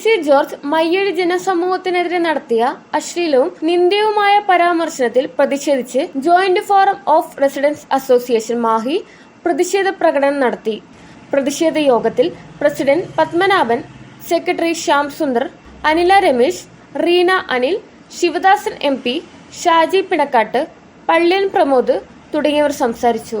C George Mayyazhi ജനസമൂഹത്തിനെതിരെ നടത്തിയ അശ്ലീലവും നിന്ദ്യവുമായ പരാമർശനത്തിൽ പ്രതിഷേധിച്ച് joint forum of residence association Mahe പ്രതിഷേധ പ്രകടനം നടത്തി. പ്രതിഷേധ യോഗത്തിൽ president Padmanabhan secretary Shyam Sundar Anila Ramesh Reena Anil Sivadasan M P Shaji Pinakkatt Palliyan Pramod തുടങ്ങിയവർ സംസാരിച്ചു.